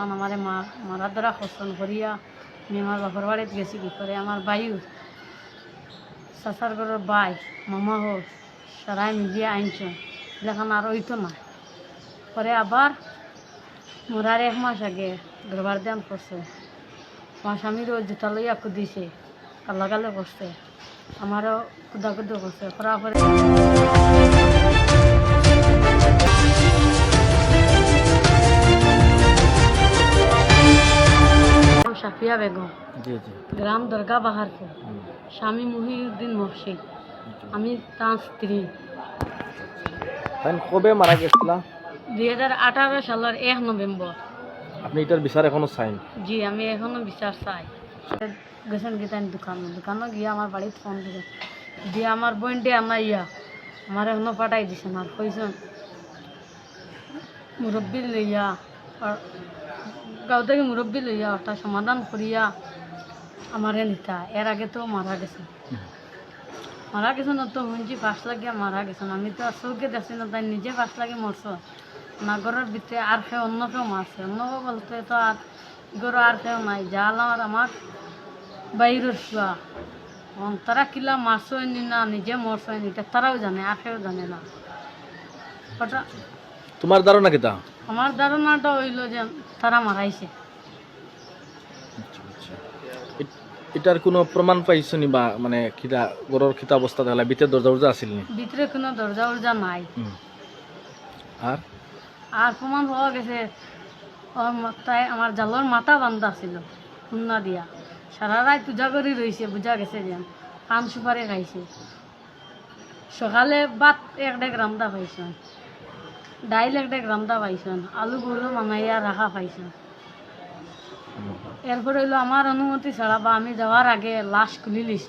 তখন আমার মা মারার দ্বারা খসন করিয়া আমি আমার বাপর বাড়িতে গেছি কি করে? আমার বায়ু ঘরের বাই মামা হোক সারাই মিলিয়ে আনছো এলাকান আর ওইতো না পরে আবার মোরার এক মাস আগে ঘরবার দান করছে। আমার স্বামীরও জুতা লইয়া কুদিছে কালাগালে করছে আমারও কুদা কুদু করছে। করার পরে সাফিয়া বেগম। গ্রাম দরগা বাহারপুর। স্বামী মহিউদ্দিন মহসিদ আমি তার স্ত্রী। কবে মারা গেছিল? দুই হাজার আঠারো সালের এক নভেম্বর আপনি এটার বিচার এখনও চাইন? জি আমি এখনও বিচার চাই। গেছেন গীতান দোকানে দোকানে গিয়ে আমার বাড়িতে ফোন দিছে দিয়ে আমার বোনটি আমার ইয়া। আমার এখনও পাঠাই দিছেন আর কইছেন মুরব্বী লইয়া আর গাঁও থেকে মুরব্বী লইয়া ওটা সমাধান করিয়া আমারে নিতা। এর আগে তো মারা গেছে মারা গেছেন তো শুনছি পাঁচ লাগিয়া মারা গেছেন আমি তো আর চৌকে দেখছি না তাই নিজে পাঁচ লাগি মরছ নাগরের ভিতরে আর কেউ অন্য কেউ মারছে অন্য কেউ বলতে তো আর গরু আর কেউ নাই। জাল আমার আমার বাইরের শুয়া তারা কিলা মারছো নি না নিজে মরছো নি তারাও জানে আর কেউ জানে না। ওটা তোমার ধারণা কিতা আমার ধারণাটা হইল যে তারা মারাইছে। এটার কোনো প্রমাণ পাইছো নি বা মানে কিতা গরর কিতা অবস্থা দেখলা? ভিতরে দরজা উরজা আছিল নি? ভিতরে কোনো দরজা উরজা নাই। আর? আর প্রমাণ পাওয়া গেছে ওর মাথায় আমার জালর মাথা বান্ধা ছিল খুন্না দিয়া। সারা রাত পূজা করে রয়েছে বুঝা গেছে যে পান সুপারি খাইছে। সকালে ভাত এক ডেক রান্দা পাইছেন ডাইল এক ডেক রান্দা পাইছেন, আলু গরু মানাইয়া রাখা পাইছেন। এরপরে হইল আমার অনুমতি ছাড়া বা আমি যাওয়ার আগে লাশ খুলি লিছ।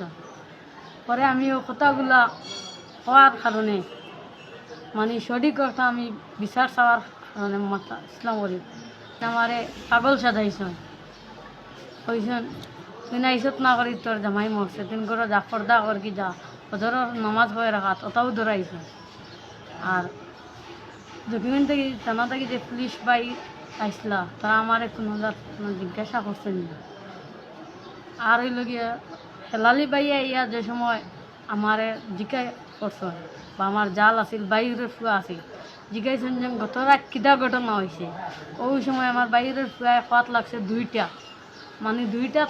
পরে আমি ও কথাগুলা হওয়ার কারণে মানে সঠিক কথা আমি বিচার চাওয়ার কারণে মাথা ইসলাম করি আমারে পাগল সাজাইছেন। কইছেন তুই না ইসত না করি তোর জামাই মরছে তিন করে যা পর্দা কর যা ওদেরও নামাজ হয়ে রাখাত ওটাও ধরাইছে আর দক্ষিণ থেকে থানা থেকে যে পুলিশ বাই আইসলা তারা আমারে কোনো কোনো জিজ্ঞাসা করছেন না। আর হইল গিয়া, হেলালি বাইয়া ইয়া যে সময় আমারে জিজ্ঞাই করছেন বা আমার জাল আছিল বাইরের ফুয়া আছিল জিজ্ঞাসেন যে রাত কিটা ঘটনা হয়েছে ওই সময় আমার বাইরের ফুয়ায় পাত লাগছে দুইটা। মানে দুইটা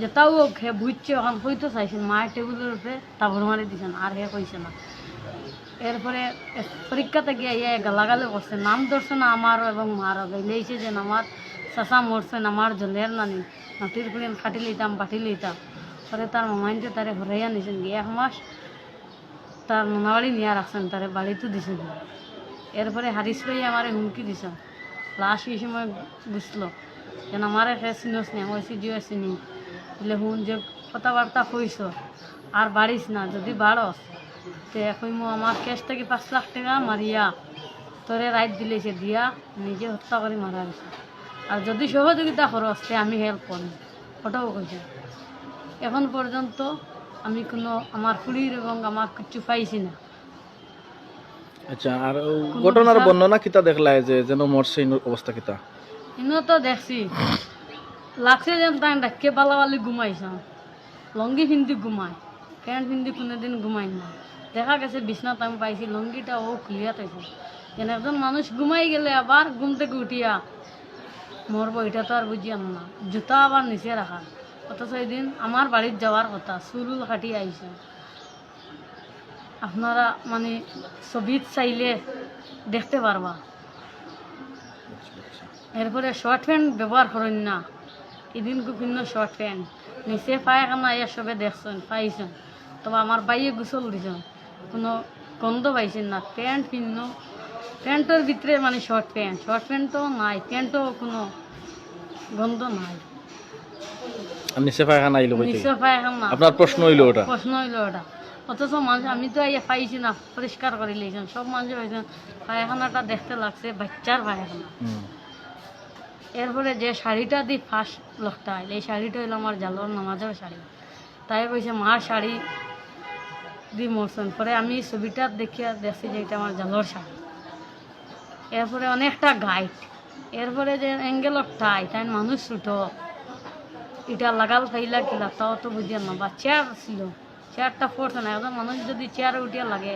যেটাও হে বুঝছে, ওখান হইতে চাইছেন মায়ের টেবিলের উপরে তাবর মারি দিছেন আর হে কইছে না। এরপরে পরীক্ষাতে গিয়ে ইয়ে গালাগালি করছে। নাম ধরছে না আমারও এবং মারও। গেলেইছে যে আমার চাচা মরছেন আমার জলের নানি। নাতির কুড়িন খাটি লইতাম, বাটি লইতাম। পরে তার মামাইনতে তারে হরাইয়া নিছেন। গিয়ে এক মাস তার মোনাবাড়ি নিয়ে রাখছেন, তারে বাড়িতে দিছেন। এরপরে হারিস ভাই আমারে হুমকি দিছ। লাস্ট এই সময় বুঝলো, যেন আমারে সে চিনস নি আমি জিও চিনি। বলে হুন যে কথাবার্তা কইস আর বাড়িস না, যদি বাড়স তে কইমু আমার কেস থেকে পাঁচ লাখ টাকা মারিয়া। তোরে রাইট দিলেছে দিয়া নিজে হত্যা করে মারা গেছে আর যদি সহযোগিতা করস তে আমি হেল্প করি ওটাও কইছে এখন পর্যন্ত আমি কোনো আমার কুড়ির এবং আমার কিচ্ছু পাইছি না। আচ্ছা আর ঘটনার বর্ণনা কিতা দেখলা যে যেন মরছে অবস্থা কিতা? ইনো তো দেখছি। লাগছে যেন তাই ডাক্কে পালাবালি ঘুমাইছাম লঙ্গি পিন্ধি ঘুমাই প্যান্ট পিন্ধি কোনোদিন ঘুমাই না দেখা গেছে বিছনাত আমি পাইছি, লঙ্গিটা ও খুলিয়া থাকছে যেন একজন মানুষ ঘুমাই গেলে আবার ঘুম থেকে উঠিয়া মরবো, এটা তো আর বুঝিয়াম না। জুতা আবার নিচে রাখা। অথচ এদিন আমার বাড়ির যাওয়ার কথা, চুল কাটি আইছে। আপনারা মানে ছবিত চাইলে দেখতে পারবা। এরপরে শর্ট প্যান্ট ব্যবহার করেন না। এদিন বিভিন্ন শর্ট প্যান্ট নিচে পায়খানা ইয়া সবে দেখছেন পাইছেন তবে আমার বাইয়ে গোসল দিছেন কোনো গন্ধ পাইছেন না। প্যান্ট পিন্ন প্যান্টের ভিতরে মানে শর্ট প্যান্ট শর্ট প্যান্টও নাই প্যান্টও কোনো গন্ধ নাই। আর পায়খানা আইলো কইতে পায়খানা আপনার প্রশ্ন হইল ওটা। প্রশ্ন হইল ওটা। অথচ মানুষ আমি তো পাইছি না পরিষ্কার করে লিয়েছেন সব মানুষ পাইছেন পায়খানাটা দেখতে লাগছে বাচ্চার পায়খানা। এরপরে যে শাড়িটা দি ফার্স্ট লোকটা এই শাড়িটা হইল আমার জালোর নামাজের শাড়ি। তাই কইছে মার শাড়ি মরছেন পরে আমি ছবিটা দেখিয়া দেখছি যে এটা আমার জালোর শাড়ি। এরপরে অনেকটা গাইড এরপরে যে অ্যাঙ্গেল টাই তাই মানুষ ছুটো। এটা লাগাল ফাইলা কিলা, তাও তো বুঝিয়া না বা চেয়ার ছিল চেয়ারটা পড়ছে না একজন মানুষ যদি চেয়ারে উঠিয়া লাগে,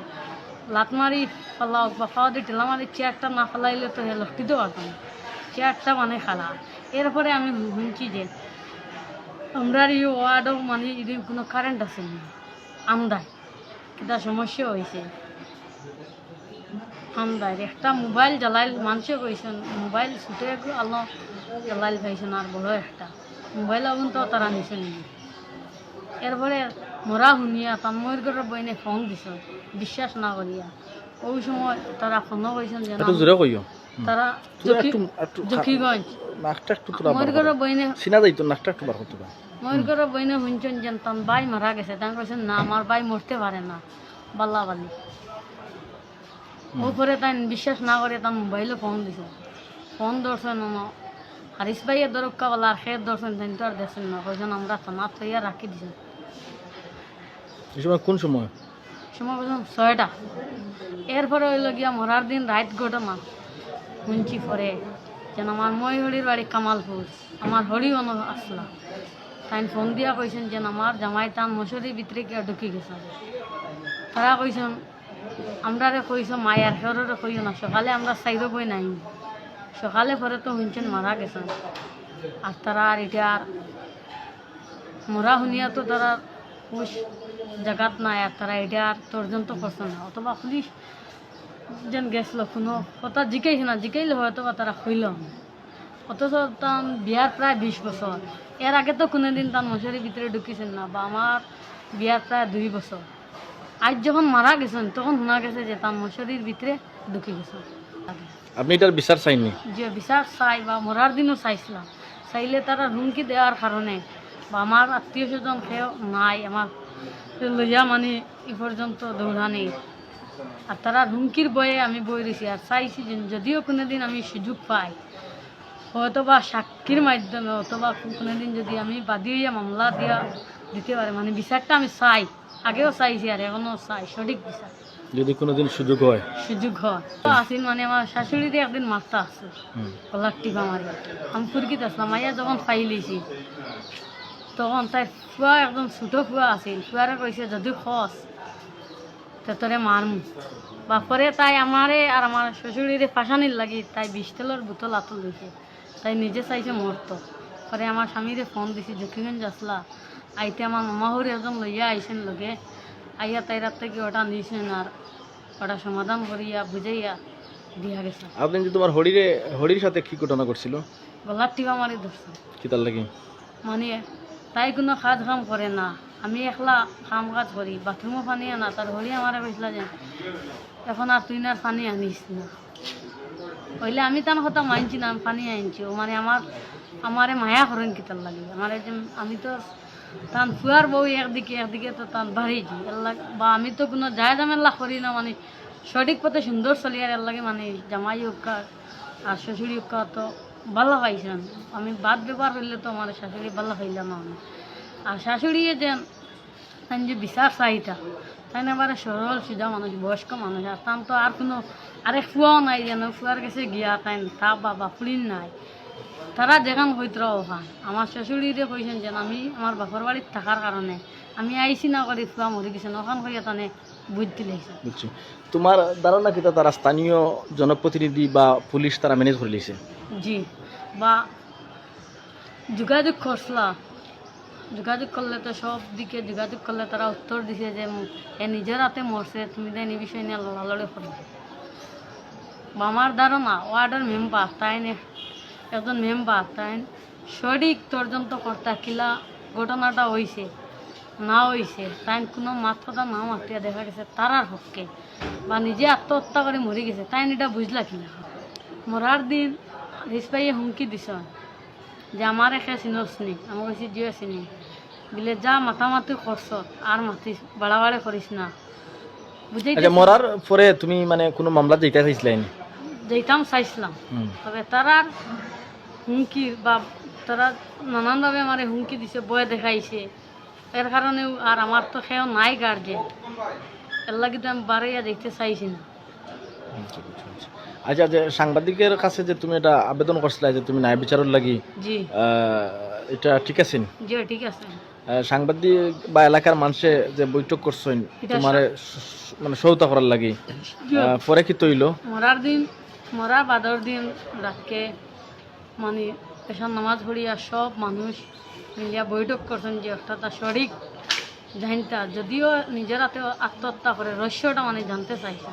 লাত মারি ফেলাও বা খাওয়া দিয়ে ঠেলা মারি চেয়ারটা না ফেলাইলে তো হে লক্ষিতে পারতাম না। চেয়ারটা মানে খালা। এরপরে আমি শুনছি যে আমরা ওয়ার্ডও মানে কোনো কারেন্ট আছে না? আমদায় কিটা সমস্যা হয়েছে আমদায় একটা মোবাইল জ্বালাইল, মানুষে কইছেন মোবাইল ছুটে আলো জ্বালাইল পাইছেন আর বড় একটা। মোবাইল আগুন তো তারা নিছে নাকি এরপরে মরা শুনিয়া তাম্মর ঘরের বইনে ফোন দিছ, বিশ্বাস না করিয়া। ওই সময় তারা ফোনও কইছেন যে না, একটু জোরে তারা তুই জকি একটু একটু জকিগঞ্জ নাকটা একটু তোরা ময়ূর বইনে চিনা যাইতো নাকটা একটু বার করতে পারে। ময়ূর বইনে শুনছেন যে তার বাই মারা গেছে। তাই কইছেন না আমার বাই মরতে পারে না। বাল্লা বালি ওপরে তাই বিশ্বাস না করে তার মোবাইলে ফোন দিছে। ফোন ধরছেন হারিস ভাইয়ের দরক্কা বলা আর খেয়ে ধরছেন তাই তো আর দেখছেন না। কইছেন আমরা থানা থইয়া রাখি দিছে। কোন সময়? সময় ছয়টা। এরপরে হইল গিয়া মরার দিন রাত ঘটনা। শুনছি পরে যেন আমার ময়ূরীর বাড়ি কামালপুর আমার হরি অন আসলা তাই ফোন দিয়া কইছেন যেন আমার জামাই তান মশুরির ভিতরে গিয়া ঢুকি গেছে। তারা কইছেন আমরা রে কইছো মায়ার হেররে কইও না, সকালে আমরা সাইড বই নাই। সকালে পরে তো শুনছেন মারা গেছেন আর তারা আর এটা আর মরা শুনিয়া তো তারা জাগাত নাই আর তারা এটা আর তর্জন্ত করছে না অথবা পুলিশ যেন গেছিল কোনো কথা জিকাইছে না জিকাইলে হয়তো তারা হইল অথচ তার বিয়ার প্রায় বিশ বছর এর আগে তো কোনোদিন তার মশারির ভিতরে ঢুকিছেন না বা আমার বিয়ার প্রায় দুই বছর আজ যখন মারা গেছেন তখন শোনা গেছে যে তার মশারির ভিতরে ঢুকে গেছে। আপনি এটার বিচার চাইনি? যে বিচার চাই বা মরার দিনও চাইছিলাম চাইলে তারা হুমকি দেওয়ার কারণে বা আমার আত্মীয় স্বজন কেউ নাই আমার লইয়া মানে এ পর্যন্ত দৌড়ানি আর তারা হুমকির বয়ে আমি বই রয়েছি আর চাইছি যদিও কোনোদিন আমি সুযোগ পাই হয়তো বা সাক্ষীর মাধ্যমে অথবা কোনোদিন যদি আমি বাদী হইয়া মামলা দিয়া দিতে পারে মানে বিচারটা আমি চাই আগেও চাইছি আর এখনও চাই সঠিক বিচার যদি কোনোদিন সুযোগ হয়। সুযোগ হয়। আসিল মানে আমার শাশুড়িতে একদিন মারতে আসছে। কলার টিপা মারি আমি ফুরকিত আসলাম মাইয়া যখন ফাইলিছি তখন তাই ফুয়া একদম ছোটো ফুয়া আছিল। ফুয়ারে কৈছে যদি খস তে তোরে মারমু। বাপরে তাই আমারে আর আমার শ্বশুরিরে ফাঁসানির লাগি তাই বিশ তেলের বোতল আতল দিছে। তাই নিজে চাইছে মরত। পরে আমার স্বামীরে ফোন দিছি জকিগঞ্জ আসলা আইতে আমার মামাহুর একজন লইয়া আইসেন লগে। আইয়া তাই রাত থেকে ওটা নিয়েছেন আর ওটা সমাধান করিয়া বুঝাইয়া দিয়া গেছে। আপনি যে তোমার হরিরে হরির সাথে কি ঘটনা করছিল গলার টিপা মারি ধরছে। কি তার লাগি? মানে তাই কোনো কাজ কাম করে না। আমি একলা কাম কাজ করি বাথরুমও পানি আনা তার হরি আমার কইছিল যে, এখন আর তুই না পানি আনিস না। হইলে আমি তার কথা মানছি না পানি আনছি মানে আমার আমারে মায়া করেন কি তার লাগে আমার যে আমি তো তান ফুয়ার বউ একদিকে একদিকে তো তান বাড়িয়েছি এর লাগ- বা আমি তো কোনো যায় জামেলা করি না মানে সঠিক পথে সুন্দর চলি আর এর লাগে মানে জামাই হোক আর শ্বশুরি হোক তো ভালো পাইছেন আমি বাদ ব্যবহার হইলে তো আমার শাশুড়ি ভালো হইলাম না আমি। আর শাশুড়ি যে যে বিচার চাহিটা তাই না এবারে সরল সোজা মানুষ বয়স্ক মানুষ আর তান তো আর কোনো আরেক ফুয়াও নাই যেন ফুয়ার কাছে গিয়া তাই তা বাবা ফুলিন নাই। তারা যেখান হইতরা ওখান আমার শ্বশুরিরে কইছেন যেন আমি আমার বাপর বাড়ির থাকার কারণে আমি আইসি না করি ফুয়া মরি গেছেন ওখান হইয়া তানে বুঝতে লাগছে বুঝছি তোমার ধারণা কি তারা স্থানীয় জনপ্রতিনিধি বা পুলিশ তারা ম্যানেজ করে লিছে? জি। বা যোগাযোগ করছিলা যোগাযোগ করলে তো সব দিকে যোগাযোগ করলে তারা উত্তর দিছে যে এ নিজের হাতে মরছে, তুমি দেন এই বিষয় নিয়ে লড়ালড়ি করবে বা আমার ধারণা, ওয়ার্ডের মেম্বার তাই একজন মেম্বার তাই সঠিক তর্জন্ত কর্তা কিলা ঘটনাটা হইছে, না হইছে, তাই কোনো মাত কথা না মাতিয়া দেখা গেছে তারার হককে। বা নিজে আত্মহত্যা করে মরে গেছে, তাই এটা বুঝলা কিনা? মরার দিন রিসপাইয়ে হুমকি দিছ। যে আমার একে চিনস নি আমি কইছি জিও চিনি। বলে যা মাতামাতি করছ আর মাতি বাড়াবাড়ি করিস না। বুঝাই মরার পরে তুমি মানে কোনো মামলা যেটা চাইছিলেন যেতাম চাইছিলাম। তবে তারার হুমকি বা তারা নানানভাবে আমার হুমকি দিছে বয়ে দেখাইছে। এর কারণেও আর আমার তো সেও নাই গার্জেন এর লাগি তো আমি বাড়াইয়া দেখতে চাইছি না। আচ্ছা, বুঝছি, বুঝছি। আচ্ছা যে সাংবাদিকের কাছে যে তুমি এটা আবেদন করছিলে যে তুমি ন্যায় বিচারের লাগি এটা ঠিক আছে? জি ঠিক আছে। সাংবাদিক বা এলাকার মানুষে যে বৈঠক করছেন তোমার মানে সৌতা করার লাগি পরে কি তৈল? মরার দিন মরার বাদর দিন রাতকে মানে পেশার নামাজ পড়িয়া সব মানুষ মিলিয়া বৈঠক করছেন যে একটা তা সঠিক জানতা যদিও নিজের হাতে আত্মহত্যা করে রহস্যটা মানে জানতে চাইছে।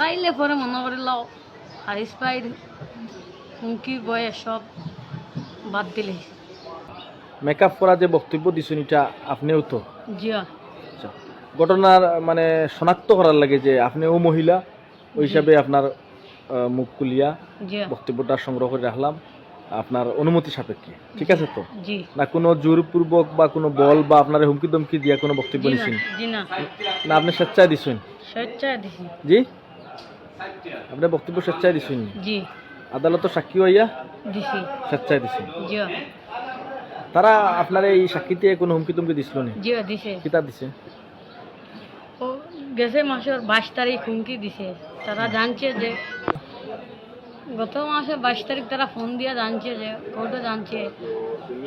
চাইলে পরে মনে করিল হারিস পাইর হুমকি বয়ে সব বাদ দিলে। মেকআপ করা যে বক্তব্য দিছেন এটা আপনিও তো? জিয়া আচ্ছা। ঘটনার মানে শনাক্ত করার লাগে যে আপনি ও মহিলা ওই হিসাবে আপনার আহ, মুখ কুলিয়া জিয়া বক্তব্যটা সংগ্রহ করে রাখলাম। আপনার অনুমতি সাপেক্ষে ঠিক আছে তো? জি। না কোনো জোরপূর্বক বা কোনো বল বা আপনার হুমকি দমকি দিয়া কোনো বক্তব্য জি না দিছেন জি না। না আপনি স্বেচ্ছায় দিছেন? স্বেচ্ছায় দিছি। জি? আপনি বক্তব্য স্বেচ্ছায় দিছেন। জি। আদালত সাক্ষী হইয়া দিছি। স্বেচ্ছায় দিছেন। তারা আপনার এই সাক্ষীতে কোনো হুমকি তুমকি দিছিল নি? দিছে। কিতা দিছে? ও গেছে মাসের বাইশ তারিখ হুমকি দিছে। তারা জানছে যে গত মাসে বাইশ তারিখ তারা ফোন দিয়ে জানছে যে কৌটো জানছে।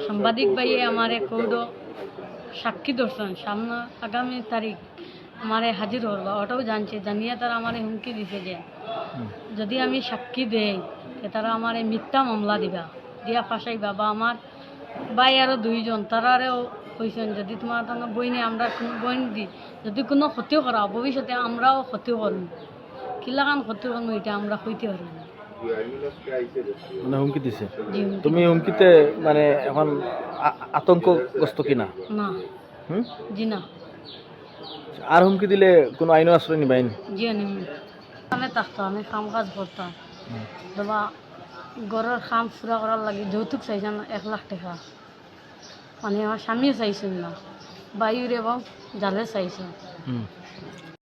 সাংবাদিক ভাইয়ে আমারে কৌটো সাক্ষী ধরছেন। সামনে আগামী তারিখ আমারে হাজির হরবা ওটাও জানছে। জানিয়ে তারা আমারে হুমকি দিছে যে। যদি আমি সাক্ষী দেই তারা এই মিথ্যা মামলা দিবা। দিয়া ফাঁসাইবা বা আমার ভাই আরও দুইজন তারারেও কইছেন যদি তোমার তোমার বইনে আমরা কোনো বইন দি যদি কোনো ক্ষতিও করা ভবিষ্যতে আমরাও ক্ষতি করব কিলাকান ক্ষতি করব এটা আমরা হইতে পারব না। মানে হুমকি দিছে? তুমি হুমকিতে মানে এখন আতঙ্কগ্রস্ত কিনা? না। হুম? জি না। আর হুমকি দিলে কোনো আইনও আশ্রয় নিবাইন জি আমি থাকতো আমি কাম কাজ করতাম। বাবা ঘরের কাম ফুরা করার লাগে যৌতুক চাইছেন, এক লাখ টাকা। মানে আমার স্বামীও চাইছেন না। বাইরে এবং জালে চাইছে।